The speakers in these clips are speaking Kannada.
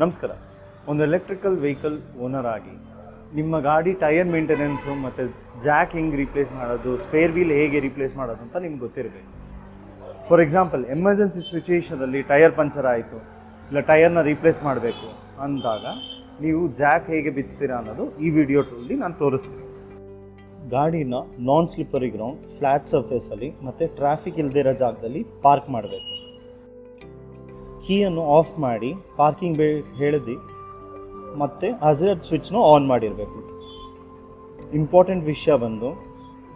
ನಮಸ್ಕಾರ. ಒಂದು ಎಲೆಕ್ಟ್ರಿಕಲ್ ವೆಹಿಕಲ್ ಓನರ್ ಆಗಿ ನಿಮ್ಮ ಗಾಡಿ ಟೈರ್ ಮೇಂಟೆನೆನ್ಸು ಮತ್ತು ಜಾಕ್ ಹೆಂಗೆ ರೀಪ್ಲೇಸ್ ಮಾಡೋದು ಸ್ಪೇರ್ ವೀಲ್ ಹೇಗೆ ರೀಪ್ಲೇಸ್ ಮಾಡೋದು ಅಂತ ನಿಮ್ಗೆ ಗೊತ್ತಿರಬೇಕು. ಫಾರ್ ಎಕ್ಸಾಂಪಲ್ ಎಮರ್ಜೆನ್ಸಿ ಸಿಚುವೇಷನಲ್ಲಿ ಟೈರ್ ಪಂಚರ್ ಆಯಿತು, ಇಲ್ಲ ಟೈರ್ನ ರೀಪ್ಲೇಸ್ ಮಾಡಬೇಕು ಅಂದಾಗ ನೀವು ಜಾಕ್ ಹೇಗೆ ಬಿಚ್ತೀರಾ ಅನ್ನೋದು ಈ ವಿಡಿಯೋ ಟೂಲಿ ನಾನು ತೋರಿಸ್ತೀನಿ. ಗಾಡಿನ ನಾನ್ ಸ್ಲಿಪ್ಪರಿ ಗ್ರೌಂಡ್ ಫ್ಲ್ಯಾಟ್ ಸರ್ಫೇಸಲ್ಲಿ ಮತ್ತು ಟ್ರಾಫಿಕ್ ಇಲ್ಲದೇ ಇರೋ ಜಾಗದಲ್ಲಿ ಪಾರ್ಕ್ ಮಾಡಬೇಕು. ಕೀಯನ್ನು ಆಫ್ ಮಾಡಿ ಪಾರ್ಕಿಂಗ್ ಬೇ ಹೇಳಿದು ಮತ್ತು ಹಜರ್ಡ್ ಸ್ವಿಚ್ನು ಆನ್ ಮಾಡಿರಬೇಕು. ಇಂಪಾರ್ಟೆಂಟ್ ವಿಷಯ ಬಂದು,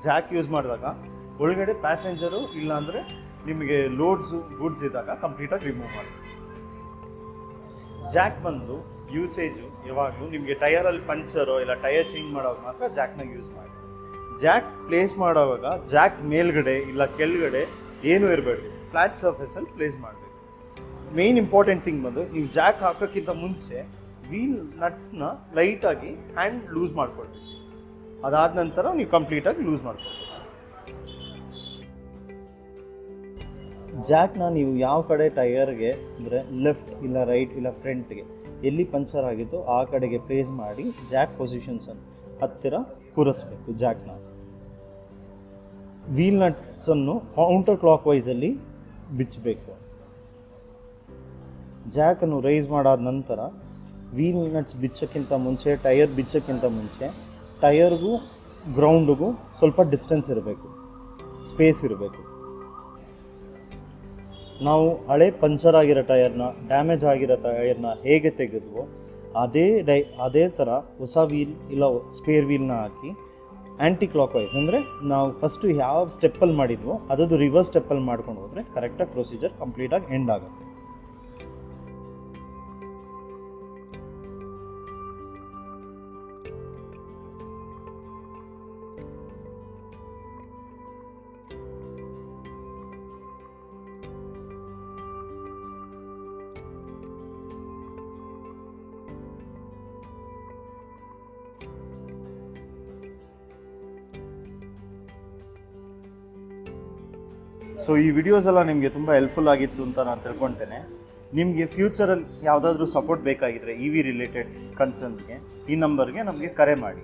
ಜಾಕ್ ಯೂಸ್ ಮಾಡಿದಾಗ ಒಳಗಡೆ ಪ್ಯಾಸೆಂಜರು ಇಲ್ಲಾಂದರೆ ನಿಮಗೆ ಲೋಡ್ಸು, ಗುಡ್ಸ್ ಇದ್ದಾಗ ಕಂಪ್ಲೀಟಾಗಿ ರಿಮೂವ್ ಮಾಡಿ. ಜಾಕ್ ಬಂದು ಯೂಸೇಜು ಯಾವಾಗಲೂ ನಿಮಗೆ ಟಯರಲ್ಲಿ ಪಂಚರು ಇಲ್ಲ ಟೈರ್ ಚೇಂಜ್ ಮಾಡೋವಾಗ ಮಾತ್ರ ಜಾಕ್ನ ಯೂಸ್ ಮಾಡಿ. ಜಾಕ್ ಪ್ಲೇಸ್ ಮಾಡೋವಾಗ ಜಾಕ್ ಮೇಲ್ಗಡೆ ಇಲ್ಲ ಕೆಳಗಡೆ ಏನೂ ಇರಬೇಡಿ ಫ್ಲ್ಯಾಟ್ ಸರ್ಫೇಸಲ್ಲಿ ಪ್ಲೇಸ್ ಮಾಡಬೇಕು. ಮೇನ್ ಇಂಪಾರ್ಟೆಂಟ್ ಥಿಂಗ್ ಬಂದು ನೀವು ಜಾಕ್ ಹಾಕೋಕ್ಕಿಂತ ಮುಂಚೆ ವೀಲ್ ನಟ್ಸ್ನ ಲೈಟಾಗಿ ಹ್ಯಾಂಡ್ ಲೂಸ್ ಮಾಡ್ಕೊಳ್ಬೇಕು ಅದಾದ ನಂತರ ನೀವು ಕಂಪ್ಲೀಟಾಗಿ ಲೂಸ್ ಮಾಡ್ಕೊಳ್ಬೇಕು ಜಾಕ್ನ ನೀವು ಯಾವ ಕಡೆ ಟೈರ್ಗೆ ಅಂದರೆ ಲೆಫ್ಟ್ ಇಲ್ಲ ರೈಟ್ ಇಲ್ಲ ಫ್ರಂಟ್ಗೆ ಎಲ್ಲಿ ಪಂಚರ್ ಆಗಿತ್ತೋ ಆ ಕಡೆಗೆ ಪ್ಲೇಸ್ ಮಾಡಿ ಜಾಕ್ ಪೊಸಿಷನ್ಸನ್ನು ಹತ್ತಿರ ಕೂರಿಸ್ಬೇಕು ಜಾಕ್ನ ವೀಲ್ ನಟ್ಸನ್ನು ಕೌಂಟರ್ ಕ್ಲಾಕ್ ವೈಸಲ್ಲಿ ಬಿಚ್ಚಬೇಕು ಜಾಕನ್ನು ರೈಸ್ ಮಾಡಾದ ನಂತರ ವೀಲ್ ನಟ್ಸ್ ಬಿಚ್ಚೋಕ್ಕಿಂತ ಮುಂಚೆ ಟೈರ್ ಬಿಚ್ಚೋಕ್ಕಿಂತ ಮುಂಚೆ ಟಯರ್ಗೂ ಗ್ರೌಂಡ್ಗೂ ಸ್ವಲ್ಪ ಡಿಸ್ಟೆನ್ಸ್ ಇರಬೇಕು ಸ್ಪೇಸ್ ಇರಬೇಕು. ನಾವು ಹಳೆ ಪಂಚರ್ ಆಗಿರೋ ಟಯರ್ನ ಡ್ಯಾಮೇಜ್ ಆಗಿರೋ ಟಯರ್ನ ಹೇಗೆ ತೆಗೆದ್ವೋ ಅದೇ ಡೈ, ಅದೇ ಥರ ಹೊಸ ವೀಲ್ ಇಲ್ಲ ಸ್ಪೇರ್ ವೀಲ್ನ ಹಾಕಿ ಆ್ಯಂಟಿ ಕ್ಲಾಕ್ ವೈಸ್ ಅಂದರೆ ನಾವು ಫಸ್ಟು ಯಾವ ಸ್ಟೆಪ್ಪಲ್ಲಿ ಮಾಡಿದ್ವೋ ಅದದು ರಿವರ್ಸ್ ಸ್ಟೆಪ್ಪಲ್ಲಿ ಮಾಡ್ಕೊಂಡು ಹೋದರೆ ಕರೆಕ್ಟಾಗಿ ಪ್ರೊಸೀಜರ್ ಕಂಪ್ಲೀಟಾಗಿ ಎಂಡ್ ಆಗುತ್ತೆ. ಸೊ ಈ ವಿಡಿಯೋಸ್ ಎಲ್ಲ ನಿಮಗೆ ತುಂಬ ಹೆಲ್ಪ್ಫುಲ್ ಆಗಿತ್ತು ಅಂತ ನಾನು ತಿಳ್ಕೊಳ್ತೇನೆ. ನಿಮಗೆ ಫ್ಯೂಚರಲ್ಲಿ ಯಾವುದಾದ್ರೂ ಸಪೋರ್ಟ್ ಬೇಕಾಗಿದ್ರೆ ಇ ವಿ ರಿಲೇಟೆಡ್ ಕನ್ಸರ್ನ್ಸ್ಗೆ ಈ ನಂಬರ್ಗೆ ನಮಗೆ ಕರೆ ಮಾಡಿ.